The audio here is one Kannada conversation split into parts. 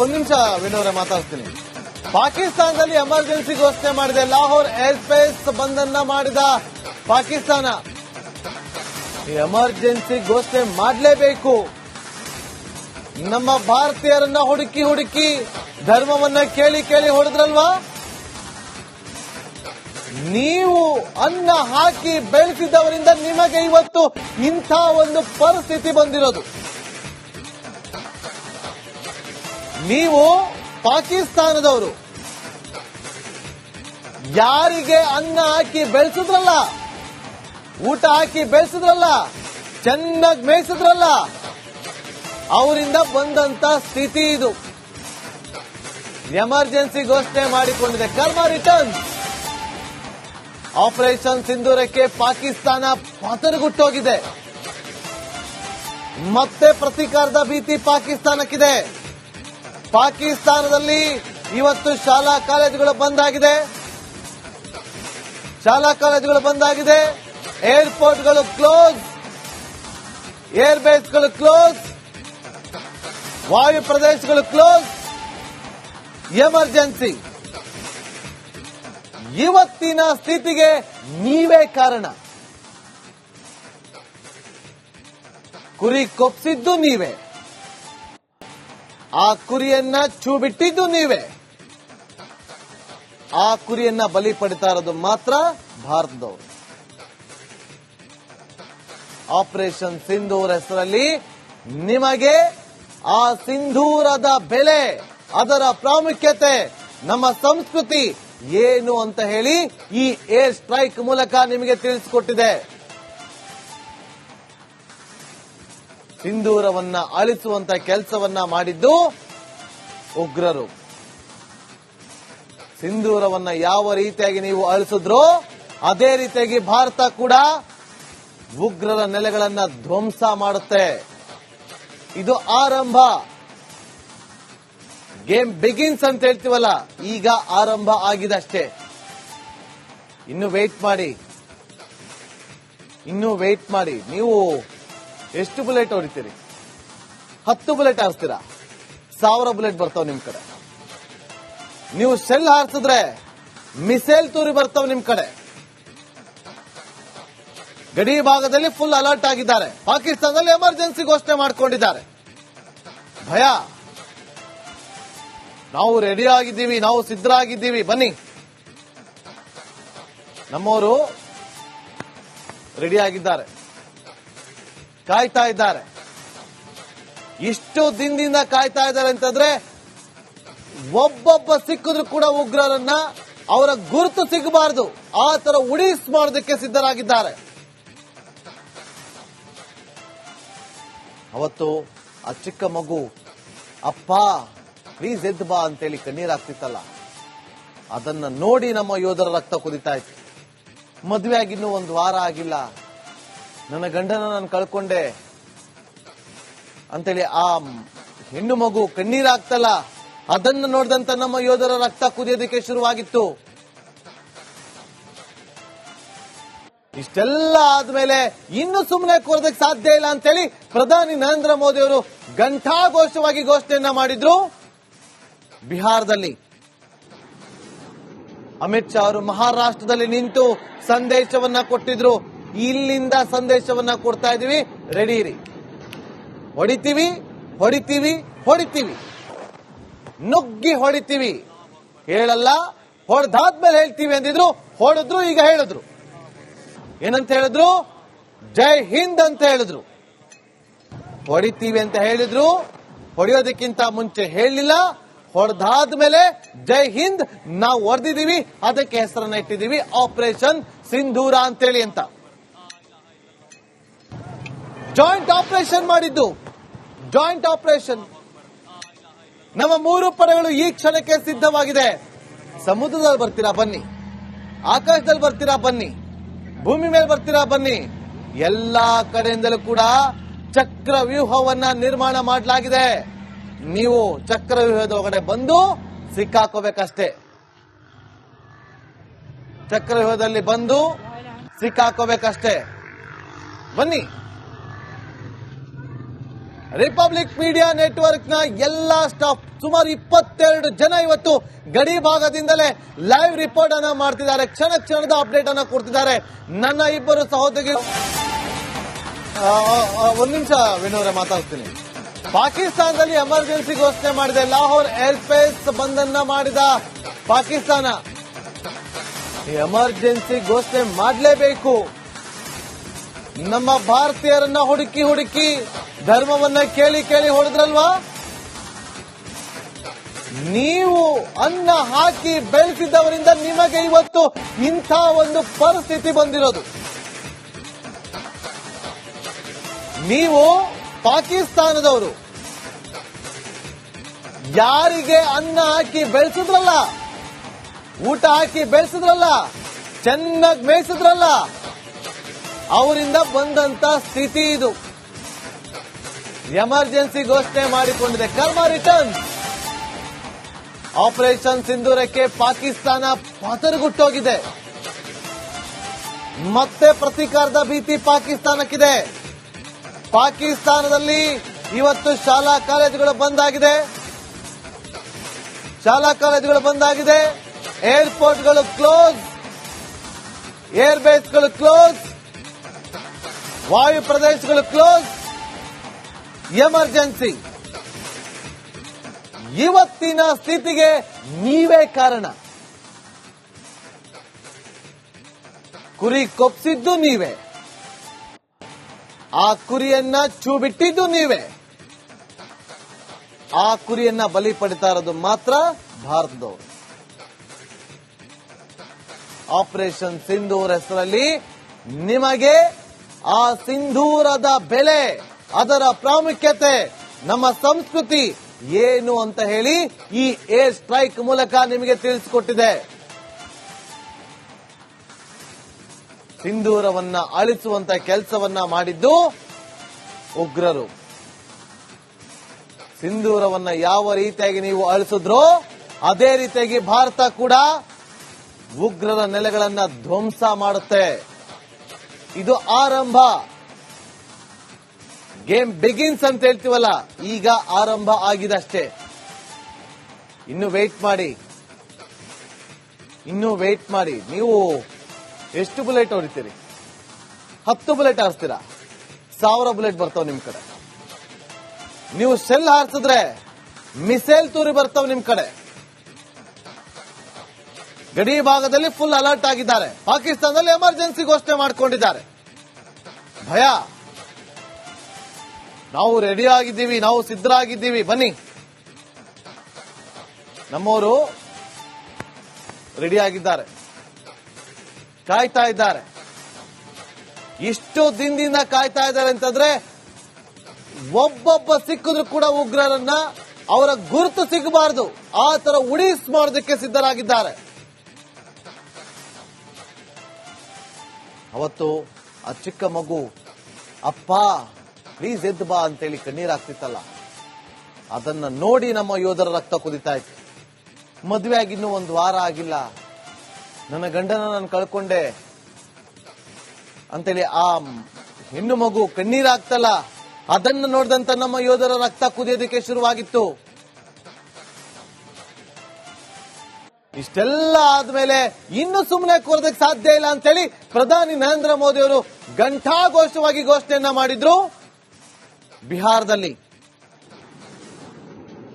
ಒಂದ್ ನಿಮಿಷ ವಿನೋರೆ ಮಾತಾಡ್ತೀನಿ. ಪಾಕಿಸ್ತಾನದಲ್ಲಿ ಎಮರ್ಜೆನ್ಸಿ ಘೋಷಣೆ ಮಾಡಿದೆ. ಲಾಹೋರ್ ಏರ್ ಸ್ಪೇಸ್ ಬಂಧನ ಮಾಡಿದ ಪಾಕಿಸ್ತಾನ. ಎಮರ್ಜೆನ್ಸಿ ಘೋಷಣೆ ಮಾಡಲೇಬೇಕು. ನಮ್ಮ ಭಾರತೀಯರನ್ನ ಹುಡುಕಿ ಹುಡುಕಿ ಧರ್ಮವನ್ನ ಕೇಳಿ ಕೇಳಿ ಹೊಡೆದ್ರಲ್ವಾ? ನೀವು ಅನ್ನ ಹಾಕಿ ಬೆಳೆಸಿದವರಿಂದ ನಿಮಗೆ ಇವತ್ತು ಇಂಥ ಒಂದು ಪರಿಸ್ಥಿತಿ ಬಂದಿರೋದು. ನೀವು ಪಾಕಿಸ್ತಾನದವರು. ಯಾರಿಗೆ ಅನ್ನ ಹಾಕಿ ಬೆಳೆಸಿದ್ರಲ್ಲ, ಊಟ ಹಾಕಿ ಬೆಳೆಸಿದ್ರಲ್ಲ, ಚೆನ್ನಾಗಿ ಮೇಯಿಸಿದ್ರಲ್ಲ, ಅವರಿಂದ ಬಂದಂತ ಸ್ಥಿತಿ ಇದು. ಎಮರ್ಜೆನ್ಸಿ ಘೋಷಣೆ ಮಾಡಿಕೊಂಡಿದೆ. ಕರ್ಮ ರಿಟರ್ನ್ ಆಪರೇಷನ್ ಸಿಂಧೂರಕ್ಕೆ ಪಾಕಿಸ್ತಾನ ಪತನಗುಟ್ಟೋಗಿದೆ ಮತ್ತೆ ಪ್ರತೀಕಾರದ ಭೀತಿ ಪಾಕಿಸ್ತಾನಕ್ಕಿದೆ. ಪಾಕಿಸ್ತಾನದಲ್ಲಿ ಇವತ್ತು ಶಾಲಾ ಕಾಲೇಜುಗಳು ಬಂದಾಗಿದೆ ಶಾಲಾ ಕಾಲೇಜುಗಳು ಬಂದಾಗಿದೆ ಏರ್ಪೋರ್ಟ್ಗಳು ಕ್ಲೋಸ್. ಏರ್ ಬೇಸ್ಗಳು ಕ್ಲೋಸ್. ವಾಯು ಪ್ರದೇಶಗಳು ಕ್ಲೋಸ್. ಎಮರ್ಜೆನ್ಸಿ. ಇವತ್ತಿನ ಸ್ಥಿತಿಗೆ ನೀವೇ ಕಾರಣ. ಕುರಿ ಕೊಪ್ಸಿದ್ದು ನೀವೇ. ಆ ಕುರಿಯನ್ನ ಚೂ ಬಿಟ್ಟಿದ್ದು ನೀವೇ. ಆ ಕುರಿಯನ್ನ ಬಲಿ ಪಡಿತಾ ಇರೋದು ಮಾತ್ರ ಭಾರತದವರು. ಆಪರೇಷನ್ ಸಿಂಧೂರ್ ಹೆಸರಲ್ಲಿ ನಿಮಗೆ ಆ ಸಿಂಧೂರದ ಬೆಲೆ, ಅದರ ಪ್ರಾಮುಖ್ಯತೆ, ನಮ್ಮ ಸಂಸ್ಕೃತಿ ಏನು ಅಂತ ಹೇಳಿ ಈ ಏರ್ ಸ್ಟ್ರೈಕ್ ಮೂಲಕ ನಿಮಗೆ ತಿಳಿಸಿಕೊಟ್ಟಿದೆ. ಸಿಂಧೂರವನ್ನ ಆಲಿಸುವಂತ ಕೆಲಸವನ್ನ ಮಾಡಿದ್ದು ಉಗ್ರರು. ಸಿಂಧೂರವನ್ನ ಯಾವ ರೀತಿಯಾಗಿ ನೀವು ಅಳಿಸಿದ್ರೋ ಅದೇ ರೀತಿಯಾಗಿ ಭಾರತ ಕೂಡ ಉಗ್ರರ ನೆಲೆಗಳನ್ನ ಧ್ವಂಸ ಮಾಡುತ್ತೆ. ಇದು ಆರಂಭ. ಗೇಮ್ ಬಿಗಿನ್ಸ್ ಅಂತ ಹೇಳ್ತೀವಲ್ಲ, ಈಗ ಆರಂಭ ಆಗಿದೆ ಅಷ್ಟೇ ಇನ್ನು ವೇಟ್ ಮಾಡಿ. ಇನ್ನು ವೇಟ್ ಮಾಡಿ. ನೀವು ಎಷ್ಟು ಬುಲೆಟ್ ಹೊಡಿತೀರಿ? ಹತ್ತು ಬುಲೆಟ್ ಹಾರಿಸ್ತೀರಾ? ಸಾವಿರ ಬುಲೆಟ್ ಬರ್ತಾವ ನಿಮ್ ಕಡೆ. ನೀವು ಸೆಲ್ ಹಾರಿಸಿದ್ರೆ ಮಿಸೈಲ್ ತೂರಿ ಬರ್ತಾವ ನಿಮ್ ಕಡೆ. ಗಡಿ ಭಾಗದಲ್ಲಿ ಫುಲ್ ಅಲರ್ಟ್ ಆಗಿದ್ದಾರೆ. ಪಾಕಿಸ್ತಾನದಲ್ಲಿ ಎಮರ್ಜೆನ್ಸಿ ಘೋಷಣೆ ಮಾಡಿಕೊಂಡಿದ್ದಾರೆ. ಭಯ. ನಾವು ರೆಡಿ ಆಗಿದ್ದೀವಿ, ನಾವು ಸಿದ್ಧರಾಗಿದ್ದೀವಿ. ಬನ್ನಿ. ನಮ್ಮವರು ರೆಡಿ ಆಗಿದ್ದಾರೆ. ಕಾಯ್ತಾ ಇದ್ದಾರೆ. ಇಷ್ಟು ದಿನದಿಂದ ಕಾಯ್ತಾ ಇದ್ದಾರೆ ಅಂತಂದ್ರೆ, ಒಬ್ಬೊಬ್ಬ ಸಿಕ್ಕಿದ್ರು ಕೂಡ ಉಗ್ರರನ್ನ ಅವರ ಗುರುತು ಸಿಗಬಾರದು. ಆ ತರ ಉಡೀಸ್ ಮಾಡೋದಕ್ಕೆ ಸಿದ್ಧರಾಗಿದ್ದಾರೆ. ಅವತ್ತು ಆ ಚಿಕ್ಕ ಮಗು, ಅಪ್ಪ ಪ್ಲೀಸ್ ಎದ್ದು ಬಾ ಅಂತೇಳಿ ಕಣ್ಣೀರಾಗ್ತಿತ್ತಲ್ಲ ಅದನ್ನ ನೋಡಿ ನಮ್ಮ ಯೋಧರ ರಕ್ತ ಕುದಿತಾ ಇತ್ತು. ಮದುವೆ ಆಗಿನ್ನೂ ಒಂದು ವಾರ ಆಗಿಲ್ಲ. ನನ್ನ ಗಂಡನ ನಾನು ಕಳ್ಕೊಂಡೆ. ಅಂತೇಳಿ ಆ ಹೆಣ್ಣು ಮಗು ಕಣ್ಣೀರಾಗ್ತಲ್ಲ, ಅದನ್ನ ನೋಡಿದಂತ ನಮ್ಮ ಯೋಧರ ರಕ್ತ ಕುದಿಯೋದಕ್ಕೆ ಶುರುವಾಗಿತ್ತು. ಇಷ್ಟೆಲ್ಲ ಆದ್ಮೇಲೆ ಇನ್ನು ಸುಮ್ಮನೆ ಕೋರೋದಕ್ಕೆ ಸಾಧ್ಯ ಇಲ್ಲ ಅಂತೇಳಿ ಪ್ರಧಾನಿ ನರೇಂದ್ರ ಮೋದಿ ಅವರು ಘಂಟಾಘೋಷವಾಗಿ ಘೋಷಣೆಯನ್ನ ಮಾಡಿದ್ರು. ಬಿಹಾರದಲ್ಲಿ ಅಮಿತ್ ಶಾ ಅವರು ಮಹಾರಾಷ್ಟ್ರದಲ್ಲಿ ನಿಂತು ಸಂದೇಶವನ್ನ ಕೊಟ್ಟಿದ್ರು. ಇಲ್ಲಿಂದ ಸಂದೇಶವನ್ನ ಕೊಡ್ತಾ ಇದೀವಿ. ರೆಡಿ ಇರಿ. ಹೊಡಿತೀವಿ ಹೊಡಿತೀವಿ ಹೊಡಿತೀವಿ. ನುಗ್ಗಿ ಹೊಡಿತೀವಿ. ಹೇಳಲ್ಲ, ಹೊಡೆದಾದ್ಮೇಲೆ ಹೇಳ್ತೀವಿ ಅಂದಿದ್ರು, ಹೊಡೆದ್ರು, ಈಗ ಹೇಳಿದ್ರು. ಏನಂತ ಹೇಳಿದ್ರು? ಜೈ ಹಿಂದ್ ಅಂತ ಹೇಳಿದ್ರು. ಹೊಡಿತೀವಿ ಅಂತ ಹೇಳಿದ್ರು. ಹೊಡೆಯೋದಕ್ಕಿಂತ ಮುಂಚೆ ಹೇಳಲಿಲ್ಲ. ಹೊಡೆದಾದ್ಮೇಲೆ ಜೈ ಹಿಂದ್, ನಾವು ಹೊಡೆದಿದ್ದೀವಿ ಅದಕ್ಕೆ ಹೆಸರನ್ನ ಇಟ್ಟಿದ್ದೀವಿ ಆಪರೇಷನ್ ಸಿಂಧೂರ ಅಂತೇಳಿ ಅಂತ. ಜಾಯಿಂಟ್ ಆಪರೇಷನ್ ಮಾಡಿದ್ದು. ಜಾಯಿಂಟ್ ಆಪರೇಷನ್ ನಮ್ಮ ಮೂರು ಪಡೆಗಳು ಈ ಕ್ಷಣಕ್ಕೆ ಸಿದ್ಧವಾಗಿದೆ. ಸಮುದ್ರದಲ್ಲಿ ಬರ್ತೀರಾ, ಬನ್ನಿ. ಆಕಾಶದಲ್ಲಿ ಬರ್ತೀರಾ, ಬನ್ನಿ. ಭೂಮಿ ಮೇಲೆ ಬರ್ತೀರಾ, ಬನ್ನಿ. ಎಲ್ಲಾ ಕಡೆಯಿಂದಲೂ ಕೂಡ ಚಕ್ರ ವ್ಯೂಹವನ್ನ ನಿರ್ಮಾಣ ಮಾಡಲಾಗಿದೆ. ನೀವು ಚಕ್ರ ವ್ಯೂಹದ ಒಳಗಡೆ ಬಂದು ಸಿಕ್ಕಾಕೋಬೇಕಷ್ಟೇ. ಚಕ್ರ ವ್ಯೂಹದಲ್ಲಿ ಬಂದು ಸಿಕ್ಕಾಕೋಬೇಕಷ್ಟೇ. ಬನ್ನಿ. ರಿಪಬ್ಲಿಕ್ ಮೀಡಿಯಾ ನೆಟ್ವರ್ಕ್ನ ಎಲ್ಲಾ ಸ್ಟಾಫ್ ಸುಮಾರು ಇಪ್ಪತ್ತೆರಡು ಜನ ಇವತ್ತು ಗಡಿ ಭಾಗದಿಂದಲೇ ಲೈವ್ ರಿಪೋರ್ಟ್ ಅನ್ನ ಮಾಡ್ತಿದ್ದಾರೆ. ಕ್ಷಣ ಕ್ಷಣದ ಅಪ್ಡೇಟ್ ಅನ್ನ ಕೊಡ್ತಿದ್ದಾರೆ. ನನ್ನ ಇಬ್ಬರು ಸಹೋದರಿ ಒಂದ್ ನಿಮಿಷ ವಿನೋರೆ ಮಾತಾಡ್ತೀನಿ. ಪಾಕಿಸ್ತಾನದಲ್ಲಿ ಎಮರ್ಜೆನ್ಸಿ ಘೋಷಣೆ ಮಾಡಿದೆ. ಲಾಹೋರ್ ಏರ್ ಸ್ಪೇಸ್ ಬಂದನ್ನ ಮಾಡಿದ ಪಾಕಿಸ್ತಾನ. ಎಮರ್ಜೆನ್ಸಿ ಘೋಷಣೆ ಮಾಡಲೇಬೇಕು. ನಮ್ಮ ಭಾರತೀಯರನ್ನ ಹುಡುಕಿ ಹುಡುಕಿ ಧರ್ಮವನ್ನ ಕೇಳಿ ಕೇಳಿ ಹೊಡೆದ್ರಲ್ವಾ? ನೀವು ಅನ್ನ ಹಾಕಿ ಬೆಳೆಸಿದ್ದವರಿಂದ ನಿಮಗೆ ಇವತ್ತು ಇಂಥ ಒಂದು ಪರಿಸ್ಥಿತಿ ಬಂದಿರೋದು. ನೀವು ಪಾಕಿಸ್ತಾನದವರು. ಯಾರಿಗೆ ಅನ್ನ ಹಾಕಿ ಬೆಳೆಸಿದ್ರಲ್ಲ? ಊಟ ಹಾಕಿ ಬೆಳೆಸಿದ್ರಲ್ಲ? ಚೆನ್ನಾಗಿ ಮೇಯಿಸಿದ್ರಲ್ಲ? ಅವರಿಂದ ಬಂದಂತ ಸ್ಥಿತಿ ಇದು. ಎಮರ್ಜೆನ್ಸಿ ಘೋಷಣೆ ಮಾಡಿಕೊಂಡಿದೆ. ಕರ್ಮ ರಿಟರ್ನ್ ಆಪರೇಷನ್ ಸಿಂಧೂರಕ್ಕೆ ಪಾಕಿಸ್ತಾನ ಪತರುಗುಟ್ಟೋಗಿದೆ. ಮತ್ತೆ ಪ್ರತೀಕಾರದ ಭೀತಿ ಪಾಕಿಸ್ತಾನಕ್ಕಿದೆ. ಪಾಕಿಸ್ತಾನದಲ್ಲಿ ಇವತ್ತು ಶಾಲಾ ಕಾಲೇಜುಗಳು ಬಂದ್ ಆಗಿದೆ. ಶಾಲಾ ಕಾಲೇಜುಗಳು ಬಂದ್ ಆಗಿದೆ. ಏರ್ಪೋರ್ಟ್ಗಳು ಕ್ಲೋಸ್ ಏರ್ಬೇಸ್ಗಳು ಕ್ಲೋಸ್ ವಾಯು ಪ್ರದೇಶಗಳು ಕ್ಲೋಸ್, ಎಮರ್ಜೆನ್ಸಿ. ಇವತ್ತಿನ ಸ್ಥಿತಿಗೆ ನೀವೇ ಕಾರಣ. ಕುರಿ ಕೊಪ್ಸಿದ್ದು ನೀವೇ. ಆ ಕುರಿಯನ್ನ ಚೂ ಬಿಟ್ಟಿದ್ದು ನೀವೇ. ಆ ಕುರಿಯನ್ನ ಬಲಿ ಪಡಿತಾ ಇರೋದು ಮಾತ್ರ ಭಾರತದವರು. ಆಪರೇಷನ್ ಸಿಂಧೂರ್ ಹೆಸರಲ್ಲಿ ನಿಮಗೆ ಆ ಸಿಂಧೂರದ ಬೆಲೆ, ಅದರ ಪ್ರಾಮುಖ್ಯತೆ, ನಮ್ಮ ಸಂಸ್ಕೃತಿ ಏನು ಅಂತ ಹೇಳಿ ಈ ಏರ್ ಸ್ಟ್ರೈಕ್ ಮೂಲಕ ನಿಮಗೆ ತಿಳಿಸಿಕೊಟ್ಟಿದೆ. ಸಿಂಧೂರವನ್ನ ಅಳಿಸುವಂತ ಕೆಲಸವನ್ನ ಮಾಡಿದ್ದು ಉಗ್ರರು. ಸಿಂಧೂರವನ್ನ ಯಾವ ರೀತಿಯಾಗಿ ನೀವು ಅಳಿಸಿದ್ರೋ, ಅದೇ ರೀತಿಯಾಗಿ ಭಾರತ ಕೂಡ ಉಗ್ರರ ನೆಲೆಗಳನ್ನ ಧ್ವಂಸ ಮಾಡುತ್ತೆ. ಇದು ಆರಂಭ. ಗೇಮ್ ಬಿಗಿನ್ಸ್ ಅಂತ ಹೇಳ್ತೀವಲ್ಲ, ಈಗ ಆರಂಭ ಆಗಿದೆ ಅಷ್ಟೇ ಇನ್ನು ವೇಟ್ ಮಾಡಿ. ಇನ್ನು ವೇಟ್ ಮಾಡಿ. ನೀವು ಎಷ್ಟು ಬುಲೆಟ್ ಹೊಡಿತೀರಿ? ಹತ್ತು ಬುಲೆಟ್ ಹಾರಿಸ್ತೀರಾ? ಸಾವಿರ ಬುಲೆಟ್ ಬರ್ತಾವ ನಿಮ್ ಕಡೆ. ನೀವು ಸೆಲ್ ಹಾರಿಸಿದ್ರೆ ಮಿಸೈಲ್ ತೂರಿ ಬರ್ತಾವ ನಿಮ್ ಕಡೆ. ಗಡಿ ಭಾಗದಲ್ಲಿ ಫುಲ್ ಅಲರ್ಟ್ ಆಗಿದ್ದಾರೆ. ಪಾಕಿಸ್ತಾನದಲ್ಲಿ ಎಮರ್ಜೆನ್ಸಿ ಘೋಷಣೆ ಮಾಡಿಕೊಂಡಿದ್ದಾರೆ. ಭಯ. ನಾವು ರೆಡಿ ಆಗಿದ್ದೀವಿ, ನಾವು ಸಿದ್ಧರಾಗಿದ್ದೀವಿ. ಬನ್ನಿ. ನಮ್ಮವರು ರೆಡಿ ಆಗಿದ್ದಾರೆ. ಕಾಯ್ತಾ ಇದ್ದಾರೆ. ಇಷ್ಟು ದಿನದಿಂದ ಕಾಯ್ತಾ ಇದ್ದಾರೆ ಅಂತಂದ್ರೆ, ಒಬ್ಬೊಬ್ಬ ಸಿಕ್ಕಿದ್ರು ಕೂಡ ಉಗ್ರರನ್ನ ಅವರ ಗುರುತು ಸಿಗಬಾರದು. ಆ ತರ ಉಡೀಸ್ ಮಾಡೋದಕ್ಕೆ ಸಿದ್ಧರಾಗಿದ್ದಾರೆ. ಅವತ್ತು ಆ ಚಿಕ್ಕ ಮಗು, ಅಪ್ಪ ಪ್ಲೀಸ್ ಎದ್ದು ಬಾ ಅಂತೇಳಿ ಕಣ್ಣೀರಾಗ್ತಿತ್ತಲ್ಲ ಅದನ್ನ ನೋಡಿ ನಮ್ಮ ಯೋಧರ ರಕ್ತ ಕುದಿತಾ ಇತ್ತು ಮದುವೆ ಆಗಿನ್ನೂ ಒಂದು ವಾರ ಆಗಿಲ್ಲ. ನನ್ನ ಗಂಡನ ನಾನು ಕಳ್ಕೊಂಡೆ ಅಂತೇಳಿ ಆ ಹೆಣ್ಣು ಮಗು ಕಣ್ಣೀರಾಗ್ತಲ್ಲ ಅದನ್ನ ನೋಡಿದಂತ ನಮ್ಮ ಯೋಧರ ರಕ್ತ ಕುದಿಯೋದಕ್ಕೆ ಶುರುವಾಗಿತ್ತು. ಇಷ್ಟೆಲ್ಲ ಆದ್ಮೇಲೆ ಇನ್ನು ಸುಮ್ಮನೆ ಕೂರೋದಕ್ಕೆ ಸಾಧ್ಯ ಇಲ್ಲ ಅಂತೇಳಿ ಪ್ರಧಾನಿ ನರೇಂದ್ರ ಮೋದಿ ಅವರು ಘಂಟಾಘೋಷವಾಗಿ ಘೋಷಣೆಯನ್ನ ಮಾಡಿದ್ರು. ಬಿಹಾರದಲ್ಲಿ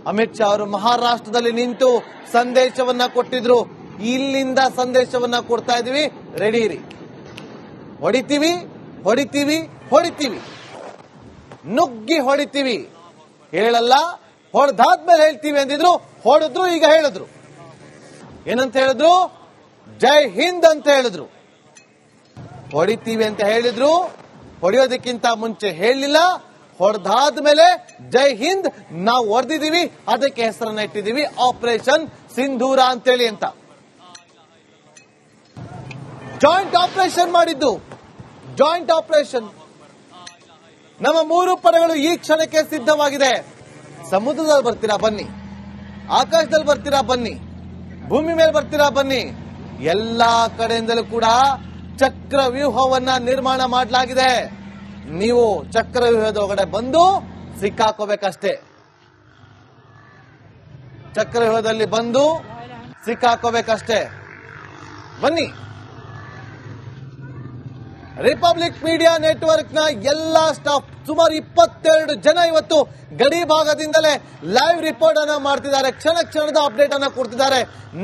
ಅಮಿತ್ ಶಾ ಅವರು ಮಹಾರಾಷ್ಟ್ರದಲ್ಲಿ ನಿಂತು ಸಂದೇಶವನ್ನ ಕೊಟ್ಟಿದ್ರು. ಇಲ್ಲಿಂದ ಸಂದೇಶವನ್ನ ಕೊಡ್ತಾ ಇದೀವಿ ರೆಡಿ ಇರಿ. ಹೊಡಿತೀವಿ ಹೊಡಿತೀವಿ ಹೊಡಿತೀವಿ. ನುಗ್ಗಿ ಹೊಡಿತೀವಿ. ಹೇಳಲ್ಲ, ಹೊಡೆದಾದ್ಮೇಲೆ ಹೇಳ್ತೀವಿ ಅಂದಿದ್ರು, ಹೊಡೆದ್ರು, ಈಗ ಹೇಳಿದ್ರು. ಏನಂತ ಹೇಳಿದ್ರು? ಜೈ ಹಿಂದ್ ಅಂತ ಹೇಳಿದ್ರು. ಹೊಡಿತೀವಿ ಅಂತ ಹೇಳಿದ್ರು. ಹೊಡೆಯೋದಕ್ಕಿಂತ ಮುಂಚೆ ಹೇಳಲಿಲ್ಲ. ಹೊಡೆದಾದ್ಮೇಲೆ ಜೈ ಹಿಂದ್, ನಾವು ಹೊಡೆದಿದ್ದೀವಿ. ಅದಕ್ಕೆ ಹೆಸರನ್ನ ಇಟ್ಟಿದೀವಿ ಆಪರೇಷನ್ ಸಿಂಧೂರ ಅಂತೇಳಿ ಅಂತ. ಜಾಯಿಂಟ್ ಆಪರೇಷನ್ ಮಾಡಿದ್ದು. Joint operation. ನಮ್ಮ ಮೂರು ಪಡೆಗಳು ಈ ಕ್ಷಣಕ್ಕೆ ಸಿದ್ಧವಾಗಿದೆ. ಸಮುದ್ರದಲ್ಲಿ ಬರ್ತೀರಾ? ಬನ್ನಿ. ಆಕಾಶದಲ್ಲಿ ಬರ್ತೀರಾ? ಬನ್ನಿ. ಭೂಮಿ ಮೇಲೆ ಬರ್ತೀರಾ ಬನ್ನಿ. ಎಲ್ಲಾ ಕಡೆಯಿಂದಲೂ ಕೂಡ ಚಕ್ರ ವ್ಯೂಹವನ್ನ ನಿರ್ಮಾಣ ಮಾಡಲಾಗಿದೆ. ನೀವು ಚಕ್ರ ವ್ಯೂಹದ ಒಳಗಡೆ ಬಂದು ಸಿಕ್ಕಾಕೋಬೇಕಷ್ಟೇ. ಚಕ್ರವ್ಯೂಹದಲ್ಲಿ ಬಂದು ಸಿಕ್ಕಾಕೋಬೇಕಷ್ಟೇ. ಬನ್ನಿ. ರಿಪಬ್ಲಿಕ್ ಮೀಡಿಯಾ ನೆಟ್ವರ್ಕ್ನ ಎಲ್ಲಾ ಸ್ಟಾಫ್ ಸುಮಾರು ಇಪ್ಪತ್ತೆರಡು ಜನ ಇವತ್ತು ಗಡಿ ಭಾಗದಿಂದಲೇ ಲೈವ್ ರಿಪೋರ್ಟ್ ಅನ್ನ ಮಾಡ್ತಿದ್ದಾರೆ. ಕ್ಷಣ ಕ್ಷಣದ ಅಪ್ಡೇಟ್ ಅನ್ನ ಕೊಡ್ತಿದ್ದಾರೆ.